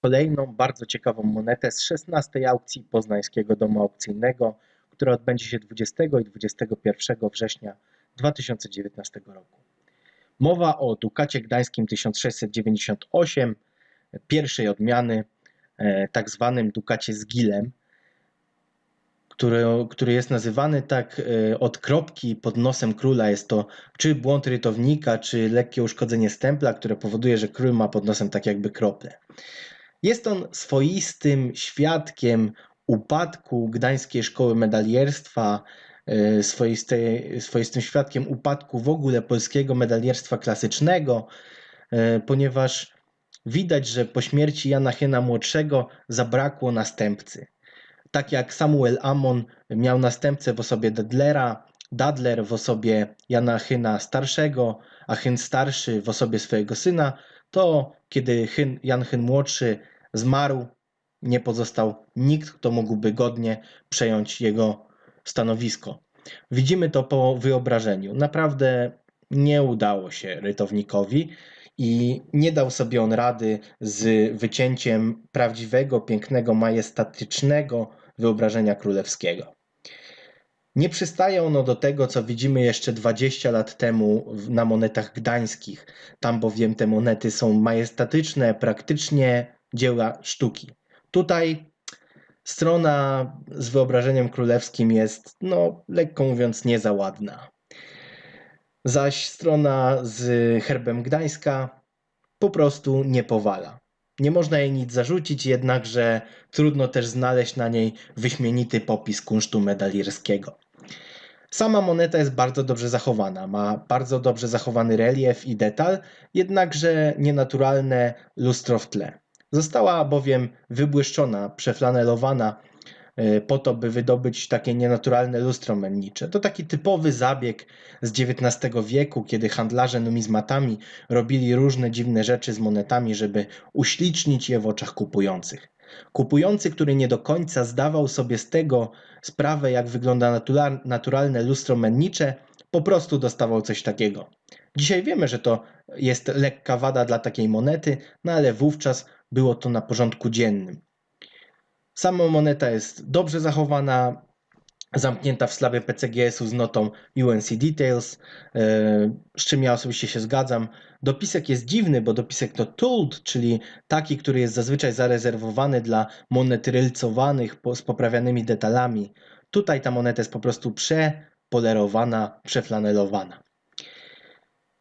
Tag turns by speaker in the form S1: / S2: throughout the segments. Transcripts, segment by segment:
S1: kolejną bardzo ciekawą monetę z 16 aukcji Poznańskiego Domu Aukcyjnego, która odbędzie się 20 i 21 września 2019 roku. Mowa o Dukacie Gdańskim 1698, pierwszej odmiany, e, tak zwanym Dukacie z gilem, który, który jest nazywany tak e, od kropki pod nosem króla. Jest to czy błąd rytownika, czy lekkie uszkodzenie stempla, które powoduje, że król ma pod nosem tak jakby krople. Jest on swoistym świadkiem upadku Gdańskiej Szkoły Medalierstwa, e, swoistym świadkiem upadku w ogóle polskiego medalierstwa klasycznego, e, ponieważ widać, że po śmierci Jana Hiena młodszego zabrakło następcy. Tak jak Samuel Amon miał następcę w osobie Dadlera, Dadler w osobie Jana Hyna starszego, a Hyn starszy w osobie swojego syna, to kiedy Hyn, Jan Hyn młodszy zmarł, nie pozostał nikt, kto mógłby godnie przejąć jego stanowisko. Widzimy to po wyobrażeniu. Naprawdę nie udało się rytownikowi i nie dał sobie on rady z wycięciem prawdziwego, pięknego, majestatycznego wyobrażenia królewskiego. Nie przystaje ono do tego, co widzimy jeszcze 20 lat temu na monetach gdańskich. Tam bowiem te monety są majestatyczne, praktycznie dzieła sztuki. Tutaj strona z wyobrażeniem królewskim jest, no, lekko mówiąc, nie za ładna. Zaś strona z herbem Gdańska po prostu nie powala. Nie można jej nic zarzucić, jednakże trudno też znaleźć na niej wyśmienity popis kunsztu medalierskiego. Sama moneta jest bardzo dobrze zachowana, ma bardzo dobrze zachowany relief i detal, jednakże nienaturalne lustro w tle. Została bowiem wybłyszczona, przeflanelowana e, po to, by wydobyć takie nienaturalne lustro mennicze. To taki typowy zabieg z XIX wieku, kiedy handlarze numizmatami robili różne dziwne rzeczy z monetami, żeby uślicznić je w oczach kupujących. Kupujący, który nie do końca zdawał sobie z tego sprawę, jak wygląda naturalne lustro mennicze, po prostu dostawał coś takiego. Dzisiaj wiemy, że to jest lekka wada dla takiej monety, no ale wówczas było to na porządku dziennym. Sama moneta jest dobrze zachowana, zamknięta w slabie PCGS-u z notą UNC Details, e, z czym ja osobiście się zgadzam. Dopisek jest dziwny, bo dopisek to tooled, czyli taki, który jest zazwyczaj zarezerwowany dla monet rylcowanych z poprawianymi detalami. Tutaj ta moneta jest po prostu przepolerowana, przeflanelowana.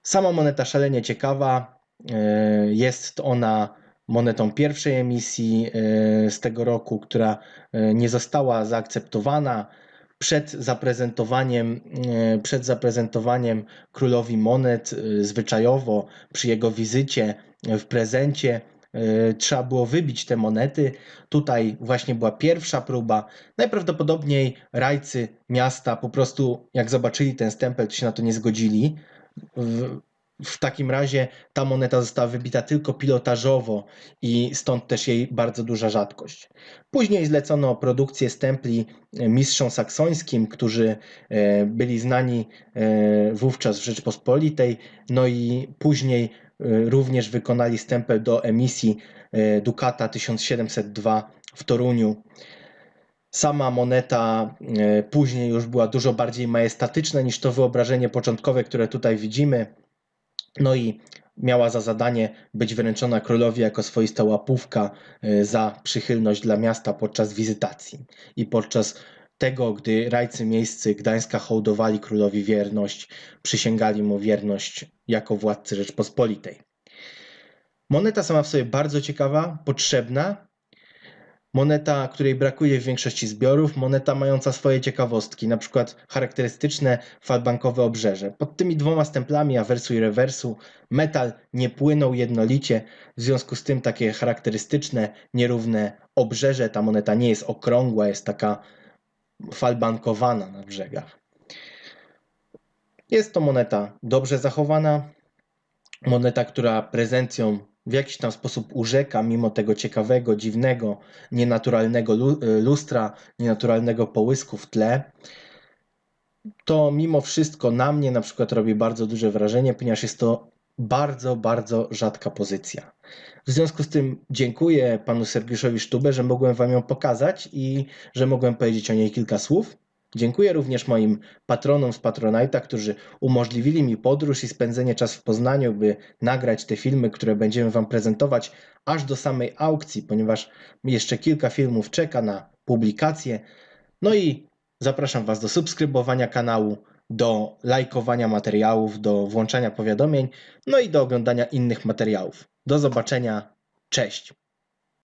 S1: Sama moneta szalenie ciekawa. E, jest ona monetą pierwszej emisji e, z tego roku, która nie została zaakceptowana przed zaprezentowaniem, przed zaprezentowaniem królowi monet zwyczajowo przy jego wizycie w prezencie trzeba było wybić te monety. Tutaj właśnie była pierwsza próba. Najprawdopodobniej rajcy miasta po prostu, jak zobaczyli ten stempel, to się na to nie zgodzili. W, takim razie ta moneta została wybita tylko pilotażowo i stąd też jej bardzo duża rzadkość. Później zlecono produkcję stempli e, mistrzom saksońskim, którzy e, byli znani e, wówczas w Rzeczpospolitej, no i później również wykonali stempel do emisji Ducata 1702 w Toruniu. Sama moneta później już była dużo bardziej majestatyczna niż to wyobrażenie początkowe, które tutaj widzimy. No i miała za zadanie być wręczona królowi jako swoista łapówka e, za przychylność dla miasta podczas wizytacji i podczas tego, gdy rajcy miejscy Gdańska hołdowali królowi wierność, przysięgali mu wierność jako władcy Rzeczpospolitej. Moneta sama w sobie bardzo ciekawa, potrzebna, moneta, której brakuje w większości zbiorów, moneta mająca swoje ciekawostki, na przykład charakterystyczne falbankowe obrzeże. Pod tymi dwoma stemplami awersu i rewersu metal nie płynął jednolicie, w związku z tym takie charakterystyczne, nierówne obrzeże, ta moneta nie jest okrągła, jest taka falbankowana na brzegach. Jest to moneta dobrze zachowana, moneta, która prezencją w jakiś tam sposób urzeka, mimo tego ciekawego, dziwnego, nienaturalnego y, lustra, nienaturalnego połysku w tle, to mimo wszystko na mnie na przykład robi bardzo duże wrażenie, ponieważ jest to bardzo, bardzo rzadka pozycja. W związku z tym dziękuję panu Sergiuszowi Sztubę, że mogłem wam ją pokazać i że mogłem powiedzieć o niej kilka słów. Dziękuję również moim patronom z Patronite'a, którzy umożliwili mi podróż i spędzenie czasu w Poznaniu, by nagrać te filmy, które będziemy wam prezentować aż do samej aukcji, ponieważ jeszcze kilka filmów czeka na publikację. No i zapraszam was do subskrybowania kanału, do lajkowania materiałów, do włączania powiadomień, no i do oglądania innych materiałów. Do zobaczenia. Cześć.